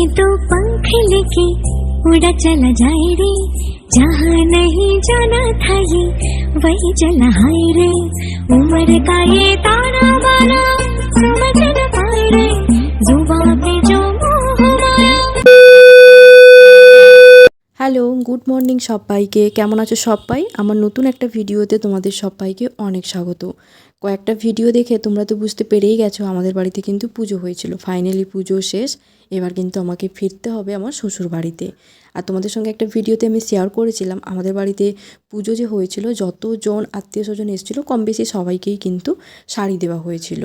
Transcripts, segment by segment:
ये तो पंख लेके उड़ा चला जाए रे जहाँ नहीं जाना था ये वही चला हाय रे उम्र का ये ताना बाना समझ न पाए रे जुबा पे जो मोह माया হ্যালো গুড মর্নিং সবাইকে কেমন আছো সবাই আমার নতুন একটা ভিডিওতে তোমাদের সবাইকে অনেক স্বাগত কয়েকটা ভিডিও দেখে তোমরা তো বুঝতে পেরেই গেছো, আমাদের বাড়িতে কিন্তু পুজো হয়েছিল। ফাইনালি পুজো শেষ, এবার কিন্তু আমাকে ফিরতে হবে আমার শ্বশুর বাড়িতে আর তোমাদের সঙ্গে একটা ভিডিওতে আমি শেয়ার করেছিলাম, আমাদের বাড়িতে পুজো যে হয়েছিল, যতজন আত্মীয় স্বজন এসেছিল কম বেশি সবাইকেই কিন্তু শাড়ি দেওয়া হয়েছিল।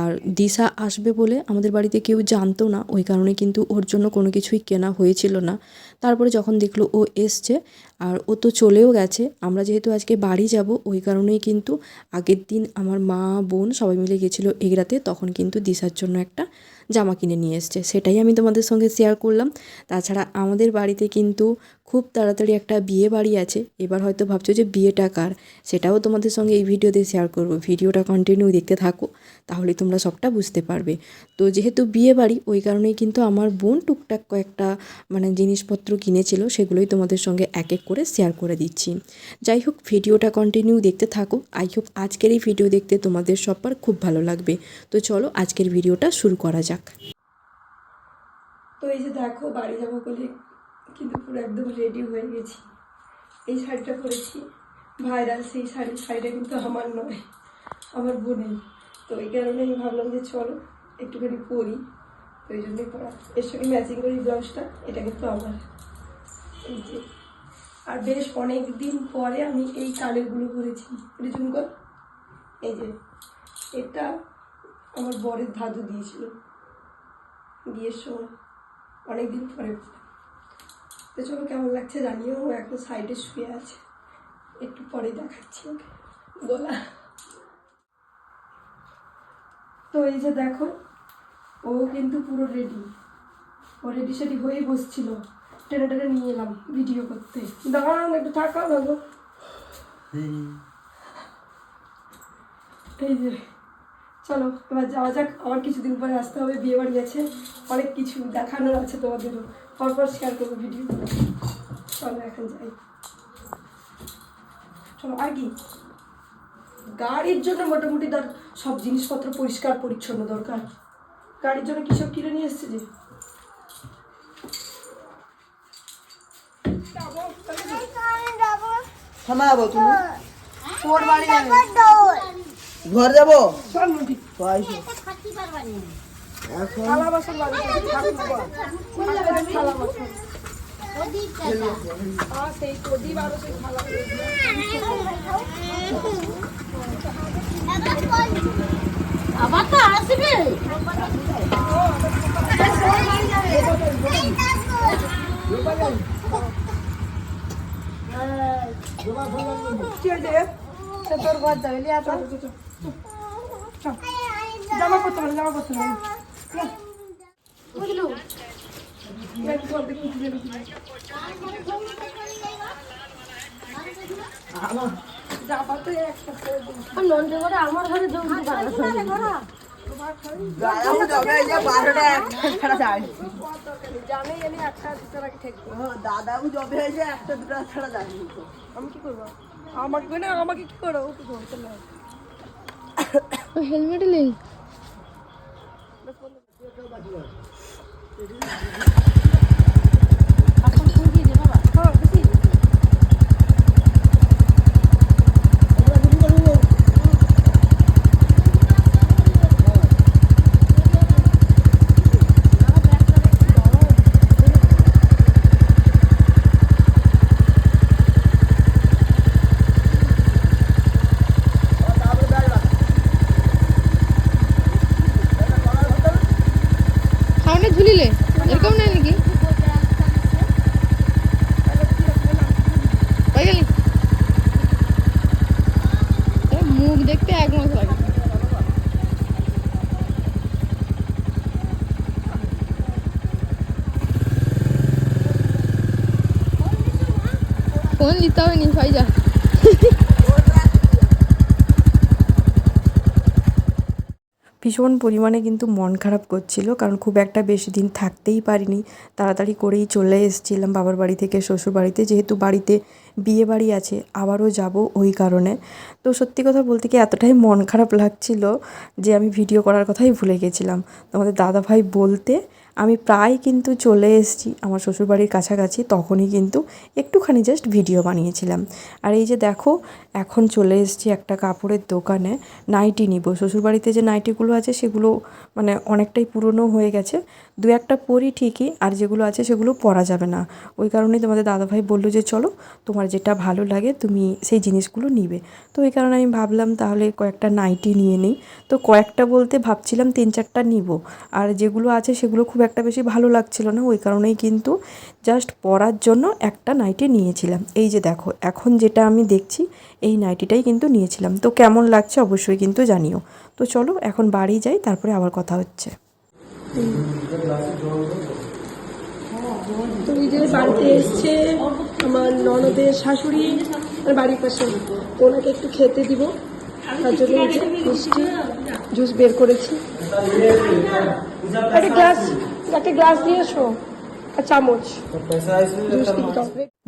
আর দিশা আসবে বলে আমাদের বাড়িতে কেউ জানতো না, ওই কারণে কিন্তু ওর জন্য কোনো কিছুই কেনা হয়েছিল না। তারপরে যখন দেখল ও এসছে, আর ও তো চলেও গেছে, আমরা যেহেতু আজকে বাড়ি যাব, ওই কারণেই কিন্তু আগের দিন আমার মা, বোন সবাই মিলে গেছিল এগরাতে তখন কিন্তু দিশার জন্য একটা জামা কিনে নিয়ে এসছে। সেটাই আমি তোমাদের সঙ্গে শেয়ার করলাম। তাছাড়া আমাদের বাড়িতে কিন্তু খুব তাড়াতাড়ি একটা বিয়ে বাড়ি আছে। এবার হয়তো ভাবছ যে বিয়েটা কার? সেটাও তোমাদের সঙ্গে এই ভিডিওতে শেয়ার করব। ভিডিওটা কন্টিনিউ দেখতে থাকো, তাহলে তোমরা সবটা বুঝতে পারবে। তো যেহেতু বিয়ে বাড়ি, ওই কারণেই কিন্তু আমার বোন টুকটাক কয়েকটা মানে জিনিসপত্র কিনেছিল, সেগুলোই তোমাদের সঙ্গে এক এক করে শেয়ার করে দিচ্ছি। যাই হোক, ভিডিওটা কন্টিনিউ দেখতে থাকো। আই হোপ আজকের এই ভিডিও দেখতে তোমাদের সবার খুব ভালো লাগবে। তো চলো, আজকের ভিডিওটা শুরু করা যাক। তো এই যে দেখো, বাড়ি যাব বলে কিন্তু পুরো একদম রেডি হয়ে গেছি। এই শাড়িটা পরেছি। ভাইরাল সেই শাড়ি। শাড়িটা কিন্তু আমার নয়, আমার বোনের। তো এই কারণে আমি ভাবলাম যে চলো, একটুখানি পরি। তো এই জন্যই পরা। এর সঙ্গে ম্যাচিং করি ব্লাউজটা, এটা কিন্তু আমার। এই যে। আর বেশ অনেক দিন পরে আমি এই কানেরগুলো পরেছি। রিজুম কর। এই যে। এটা আমার বরের ধাদু দিয়েছিল। বিয়ের সময়। অনেকদিন পরে। তো চলো, কেমন লাগছে জানিও? ও এখন সাইডে শুয়ে আছে। একটু পরে দেখাচ্ছি ওকে। গোলা তো এই যে দেখো, ও কিন্তু পুরো রেডি ও রেডি সেডি হয়েই বসছিল। টেনে টেনে নিয়ে এলাম ভিডিও করতে। দাঁড়ান, একটু থাকা ভালো এই যে, চলো, এবার যাওয়া যাক। আবার কিছুদিন পরে আসতে হবে বিয়ে বাড়ি আছে। অনেক কিছু দেখানোর আছে তোমাদেরও। পরপর শেয়ার করব ভিডিও চলো এখন যাই। চলো আর কি? গাড়ির জন্য মোটামুটি তার সব জিনিসপত্র পরিষ্কার পরিচ্ছন্ন দরকার। গাড়ির জন্য কিসব কিনে নিয়ে এসছে যে? থামাবো তুমি। তোর বাড়ি যাবে ঘর যাব? চল মুটি থালা বাসন আবার তো আসবে। তোর ঘর যাবে। জামা পরতে পারে জামা পরতে পারে আমার ঘরে জমতে দাদাবু জবে হয়েছে একটা দুটো ছাড়া যায়নি আমি কি করব আমাকে আমাকে কি করো ও কি হেলমেট নেই। Thank you. মুখ দেখতে এক মাস লাগে। ফোন নিতে হবে নি ফাইজা ভীষণ পরিমাণে কিন্তু মন খারাপ করছিল, কারণ খুব একটা বেশি দিন থাকতেই পারিনি। তাড়াতাড়ি করেই চলে এসেছিলাম বাবার বাড়ি থেকে শ্বশুর বাড়িতে, যেহেতু বাড়িতে বিয়ে বাড়ি আছে, আবারও যাব ওই কারণে। তো সত্যি কথা বলতে কি এতটাই মন খারাপ লাগছিল যে আমি ভিডিও করার কথাই ভুলে গেছিলাম। তোমাদের দাদাভাই বলতে আমি প্রায় কিন্তু চলে এসেছি আমার শ্বশুরবাড়ির কাছাকাছি, তখনই কিন্তু একটুখানি জাস্ট ভিডিও বানিয়েছিলাম। আর এই যে দেখো, এখন চলে এসেছি একটা কাপড়ের দোকানে, নাইটি নিব। শ্বশুরবাড়িতে যে নাইটিগুলো আছে সেগুলো মানে অনেকটাই পুরনো হয়ে গেছে। দু একটা পরি ঠিকই, আর যেগুলো আছে সেগুলো পরা যাবে না। ওই কারণেই তোমাদের দাদাভাই বলল যে, চলো, তোমার যেটা ভালো লাগে তুমি সেই জিনিসগুলো নিবে। তো ওই কারণে আমি ভাবলাম তাহলে কয়েকটা নাইটি নিয়ে নিই। তো কয়েকটা বলতে ভাবছিলাম তিন চারটা নিব। আর যেগুলো আছে সেগুলো খুব একটা বেশি ভালো লাগছিল না, ওই কারণেই কিন্তু জাস্ট পরার জন্য একটা নাইটি নিয়েছিলাম। এই যে দেখো, এখন যেটা আমি দেখছি, এই নাইটিটাই কিন্তু নিয়েছিলাম। তো কেমন লাগছে অবশ্যই কিন্তু জানিও। তো চলো, এখন বাড়ি যাই, তারপরে আবার কথা হচ্ছে। যে বাড়িতে এসছে আমার ননদের শাশুড়ি বাড়ির পাশে। ওনাকে একটু খেতে দিব। তার জন্য জুস বের করেছি। একটা গ্লাস একটা গ্লাস দিয়ে এসো আর চামচ।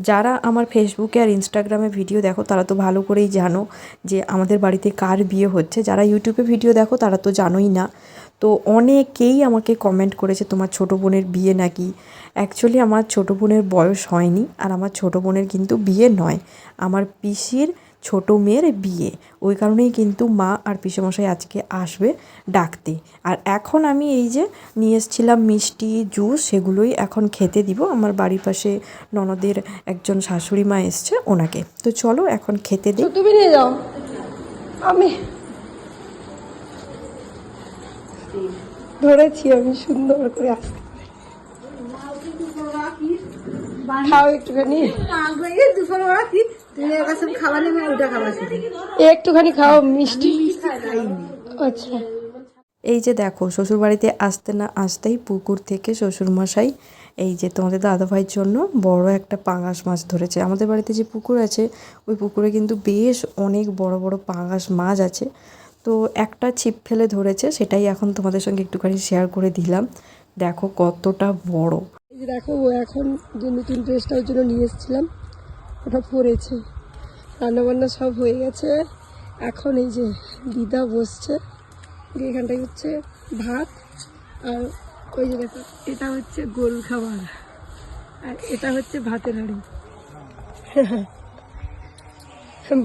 যারা আমার ফেসবুকে আর ইনস্টাগ্রামে ভিডিও দেখো তারা তো ভালো করেই জানো যে আমাদের বাড়িতে কার বিয়ে হচ্ছে। যারা ইউটিউবে ভিডিও দেখো তারা তো জানোই না। তো অনেকেই আমাকে কমেন্ট করেছে তোমার ছোটো বোনের বিয়ে নাকি? অ্যাকচুয়ালি আমার ছোটো বোনের বয়স হয়নি আর আমার ছোটো বোনের কিন্তু বিয়ে নয়। আমার পিসির ছোট মেয়ের বিয়ে। ওই কারণেই কিন্তু মা আর পিসেমশাই আজকে আসবে ডাকতে। আর এখন আমি এই যে নিয়ে এসেছিলাম মিষ্টি, জুস, সেগুলোই এখন খেতে দিব। আমার বাড়ির পাশে ননদের একজন শাশুড়ি মা এসছে ওনাকে। তো চলো এখন খেতে দিই। তুমি নিয়ে যাও। আমি ধরেছি আমি সুন্দর করে আসতে একটুখানি। খাও, মিষ্টি। আচ্ছা। এই যে দেখো, শ্বশুরবাড়িতে আসতে না আসতেই পুকুর থেকে শ্বশুরমশাই, এই যে তোমাদের দাদাভাইয়ের জন্য বড় একটা পাঙাশ মাছ ধরেছে। আমাদের বাড়িতে যে পুকুর আছে, ওই পুকুরে কিন্তু বেশ অনেক বড় বড় পাঙাশ মাছ আছে। তো একটা ছিপ ফেলে ধরেছে, সেটাই এখন তোমাদের সঙ্গে একটুখানি শেয়ার করে দিলাম। দেখো কতটা বড়। দেখো, ও এখন যে নতুন ড্রেসটা ওর জন্য নিয়ে এসেছিলাম, ওটা পরেছে। রান্নাবান্না সব হয়ে গেছে। এখন এই যে দিদা বসছে এখানটায় হচ্ছে ভাত, আর ওই যে দেখো, এটা হচ্ছে গোল খাবার, আর এটা হচ্ছে ভাতের হাঁড়ি।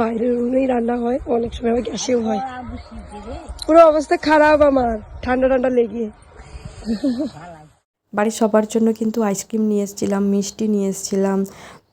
বাইরের রুমেই রান্না হয়, অনেক সময় আবার গ্যাসেও হয়। পুরো অবস্থা খারাপ আমার, ঠান্ডা ঠান্ডা লেগে। বাড়ির সবার জন্য কিন্তু আইসক্রিম নিয়ে এসেছিলাম মিষ্টি নিয়ে এসেছিলাম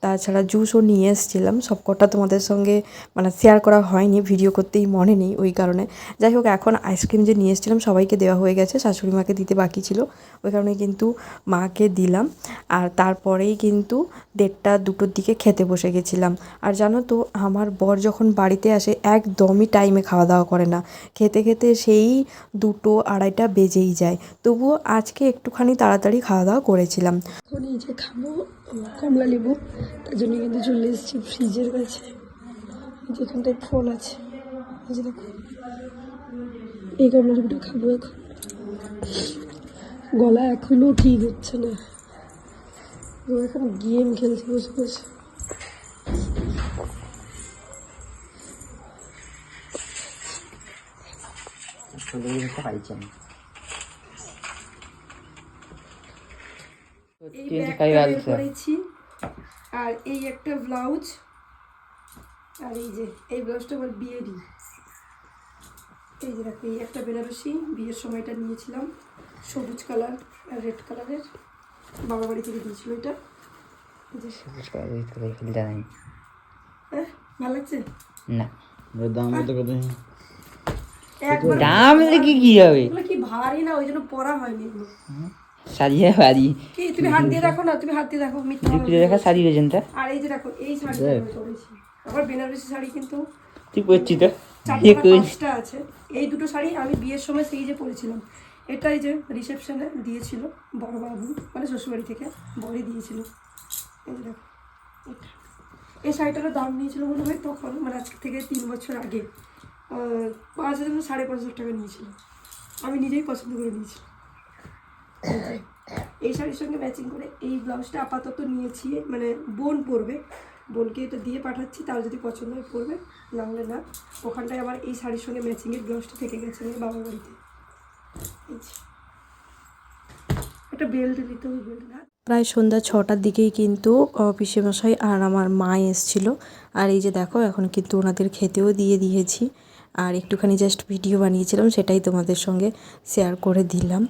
তাছাড়া জুসও নিয়ে এসেছিলাম। সবকটা তোমাদের সঙ্গে মানে শেয়ার করা হয়নি ভিডিও করতেই মনে নেই ওই কারণে। যাই হোক, এখন আইসক্রিম যে নিয়ে এসেছিলাম, সবাইকে দেওয়া হয়ে গেছে, শাশুড়ি মাকে দিতে বাকি ছিল। ওই কারণে কিন্তু মাকে দিলাম। আর তারপরেই কিন্তু দেড়টা দুটোর দিকে খেতে বসে গেছিলাম। আর জানো তো, আমার বর যখন বাড়িতে আসে, একদমই টাইমে খাওয়া দাওয়া করে না। খেতে খেতে সেই দুটো আড়াইটা বেজেই যায়। তবুও আজকে একটুখানি তাড়াতাড়ি খাওয়া দাওয়া করেছিলাম। এখন এই খাব কমলা লেবু, তার জন্য কিন্তু চলে এসেছি ফ্রিজের কাছে। যেখানটায় ফল আছে যে দেখো। এই কমলা লেবুটা খাব এখন। গলা এখনও ঠিক হচ্ছে না। এখন গেম খেলছে, বসে বসে। ব্যাগটা বের করেছি। আর এই একটা ব্লাউজ। আর এই যে এই ব্লাউজটা আমার বিয়েরই এই যে দেখো এই একটা বেনারসি। বিয়ের সময়টা নিয়েছিলাম। সবুজ কালার আর রেড কালারের। বাবা বাড়ি থেকে দিয়েছিল এটা। এই নাই। হ্যাঁ ভালো লাগছে? না। দাম কত কত? দাম কি কি হবে? কি ভারী না? ওই জন্য পরা হয়নি এগুলো। সারিয়ে পারি কি তুমি হাত দিয়ে দেখো না? তুমি হাত দিয়ে দেখো মিথ্যা দেখা সারি তা? আর এই যে দেখো এই শাড়িটা আমি পরেছি আবার বেনারসি শাড়ি কিন্তু তুই পড়ছি তো চারটা পাঁচটা আছে। এই দুটো শাড়ি আমি বিয়ের সময় সেই যে পরেছিলাম। এটাই যে রিসেপশনে দিয়েছিল বড় বাবু মানে শ্বশুরবাড়ি থেকে বড়ই দিয়েছিল। এই যে দেখো এটা। এই শাড়িটারও দাম নিয়েছিল মনে হয় তখন মানে আজকে থেকে তিন বছর আগে। পাঁচ হাজার সাড়ে পাঁচ হাজার টাকা নিয়েছিল। আমি নিজেই পছন্দ করে নিয়েছি এই শাড়ির সঙ্গে ম্যাচিং করে এই ব্লাউজটা আপাতত নিয়েছি মানে বোন পরবে। বোনকে এটা দিয়ে পাঠাচ্ছি, তার যদি পছন্দ হয় পরবে, না হলে না। ওখানটায় আবার এই শাড়ির সঙ্গে ম্যাচিংয়ের ব্লাউজটা থেকে গেছে বাবার বাড়িতে। একটা বেল্ট দিতে হবে বেল্ট না? প্রায় সন্ধ্যা ছটার দিকেই কিন্তু পিসেমশাই আর আমার মা এসছিল। আর এই যে দেখো, এখন কিন্তু ওনাদের খেতেও দিয়ে দিয়েছি। আর একটুখানি জাস্ট ভিডিও বানিয়েছিলাম, সেটাই তোমাদের সঙ্গে শেয়ার করে দিলাম।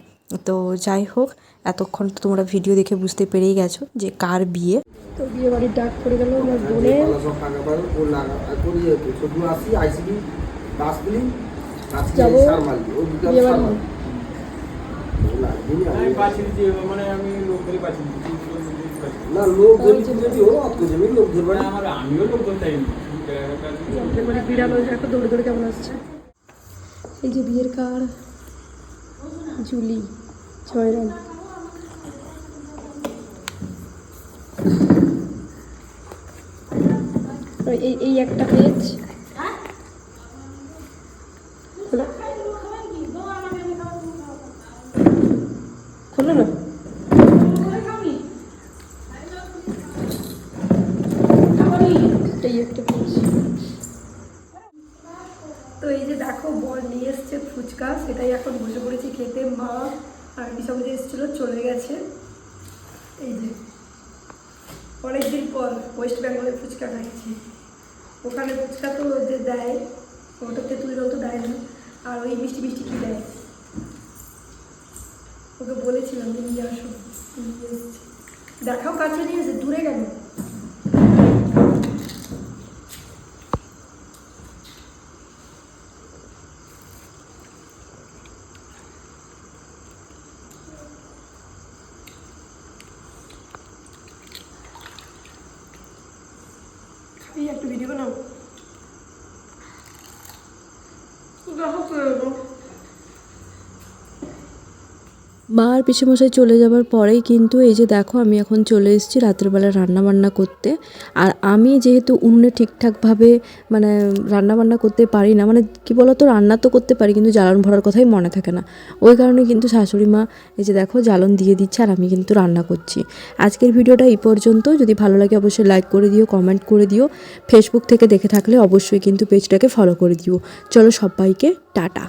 তো যাই হোক এতক্ষণ তো তোমরা ভিডিও দেখে বুঝতে পেরেই গেছো যে কার বিয়ে। তো বিয়ে বাড়ির ডাক পড়ে গেল আমার মানে আমার কেমন আসছে? এই যে বিয়ের কার জুলি। এই এই একটা পেজ। খোলো। খোলো না এই একটা পেজ তো এই যে দেখো বল নিয়ে এসছে ফুচকা সেটাই এখন বসে পড়েছি খেতে মা আর বিশামে এসেছিল চলে গেছে এই যে অনেকদিন পর ওয়েস্ট বেঙ্গলে ফুচকা খাইছি। ওখানে ফুচকা তো যে দেয়, ওটা তেঁতুল জল তো দেয় না, আর ওই মিষ্টি মিষ্টি কী দেয়? ওকে বলেছিলাম যে নিয়ে আসো দেখাও কাছে নিয়ে এসে দূরে গেল খাবি একটা ভিডিও বানাও দেখো মা আর পিসেমশাই চলে যাবার পরেই কিন্তু এই যে দেখো, আমি এখন চলে এসেছি রাত্রেবেলা রান্না বান্না করতে। আর আমি যেহেতু উনুনে ঠিকঠাকভাবে মানে রান্না বান্না করতে পারি না মানে কি বলতো, রান্না তো করতে পারি কিন্তু জ্বালন ভরার কথাই মনে থাকে না। ওই কারণে কিন্তু শাশুড়ি মা এই যে দেখো, জ্বালন দিয়ে দিচ্ছে আর আমি কিন্তু রান্না করছি। আজকের ভিডিওটা এই পর্যন্ত। যদি ভালো লাগে অবশ্যই লাইক করে দিও, কমেন্ট করে দিও। ফেসবুক থেকে দেখে থাকলে অবশ্যই কিন্তু পেজটাকে ফলো করে দিও। চলো সবাইকে, টাটা।